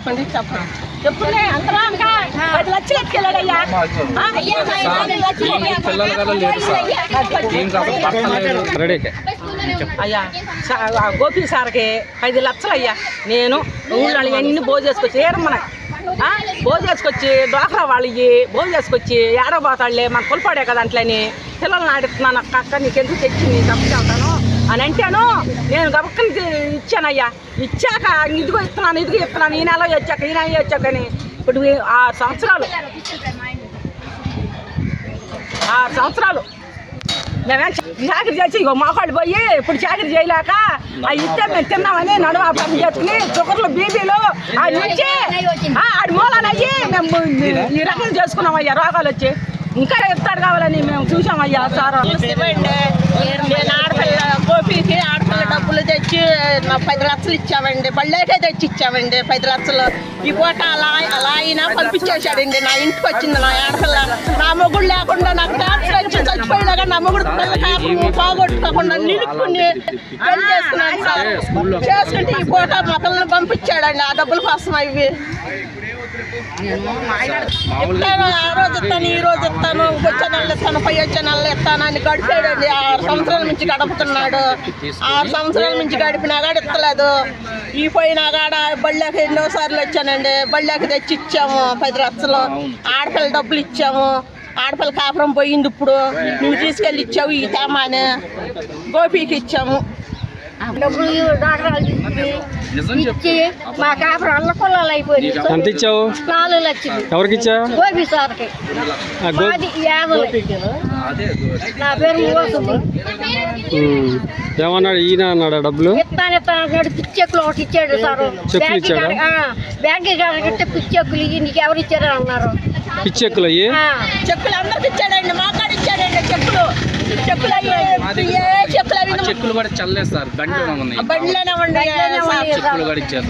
చెప్పండి చెప్పండి. చెప్పులే పది లక్షలు ఎత్తుకెళ్ళాడయ్యా. ఆ, అయ్యా. పిల్లలు గోపి సార్కి పది లక్షలు అయ్యా. నేను ఊళ్ళో అన్ని భోజనం చేసుకొచ్చి ఏరమ్మన భోజనం చేసుకొచ్చి డోక్రా వాళ్ళకి భోజనం చేసుకొచ్చి ఏడబోతాడులే మన కొలిపాడే కదా అంట్లని. పిల్లల్ని ఆడిస్తున్నాను అక్క అక్క నీకెందుకు తెచ్చి నీ తప్పుకుంటాను అని అంటాను నేను గబక్కని ఇచ్చానయ్యా. ఇచ్చాక ఇదిగో ఇస్తున్నాను ఇదిగో ఇస్తున్నాను ఈ నెల వచ్చాక ఈ నెల వచ్చాకని ఇప్పుడు ఆరు సంవత్సరాలు. ఆరు సంవత్సరాలు. మేమేం చాకరీ చేసి ఇగో మోకాళ్ళు పోయి ఇప్పుడు చాకరీ చేయలేక ఆ ఇస్తే మేము తిన్నామని నడుమ పని చేసుకుని షుగర్లు బీపీలు ఆ నుంచి ఆడి మూలనయ్యి మేము ఈ రకం చేసుకున్నామయ్యా రోగాలు వచ్చి. ఇంకా ఇస్తాడు కావాలని మేము చూసామయ్యా సార్ ఇవ్వండి నేను ఆడపిల్ల గోపికి ఆడపిల్ల డబ్బులు తెచ్చి నా పది లక్షలు ఇచ్చామండి బళ్ళేకే తెచ్చి ఇచ్చామండి పది లక్షలు. ఈ పూట అలా అలా అయినా పంపించేశాడండి. నా ఇంటికి వచ్చింది నా ఆడపిల్ల. నా మొగుడు లేకుండా నాకు క్యాన్సర్ వచ్చి చచ్చిపోయినాక నా మొగుడు పోగొట్టుకోకుండా నిలుపుకుని పెళ్ళి చేసుకున్నాను సార్. చేసుకుంటే ఈ పూట మా పిల్లల్ని పంపించాడండి. ఆ డబ్బుల కోసం అవి ఇస్తాను ఆ రోజు ఇస్తాను ఈ రోజు ఇస్తాను వచ్చే నెలలు ఇస్తాను పై వచ్చే నెలలు ఇస్తాను అని గడిపాడండి ఆరు సంవత్సరాల నుంచి గడుపుతున్నాడు. ఆరు సంవత్సరాల నుంచి గడిపినా కాడ ఇస్తలేదు ఈ పోయినా కాడ బళ్ళకి ఎన్నో సార్లు వచ్చానండి. బళ్ళకి తెచ్చి ఇచ్చాము పది లక్షలు. ఆడపిల్ల డబ్బులు ఇచ్చాము. ఆడపిల్ల కాపురం పోయింది ఇప్పుడు. నువ్వు తీసుకెళ్ళి ఇచ్చావు ఈ తేమాని. గోపికి ఇచ్చాము. డబ్బులు ఇచ్చి మా కాపురం అల్ల అయిపోయింది ఎంత ఇచ్చావు నాలుగు లక్షలు ఎవరికి ఇచ్చావు గోపి సార్కి యాభై నా పేరు ఏమన్నాడు ఈయన అన్నాడు డబ్బులు? ఇస్తాను ఇస్తాను అన్నాడు పిచ్చెక్కులు ఒకటి ఇచ్చాడు సారు చెక్కులు ఇచ్చాడు బ్యాంక్ కాడికంటే పిచ్చెక్కులు ఇవి నీకు ఎవరు ఇచ్చారని అన్నారు పిచ్చెక్కులు అయ్యి? చెక్కులు అందరికి ఇచ్చాడండి మా కాడ ఇచ్చాడండి చెక్కులు. చెక్కులు అయ్యి చెక్కులు కూడా చల్లలేదు సార్. బండిలో ఉన్నాయి. చెక్కులు కూడా ఇచ్చారు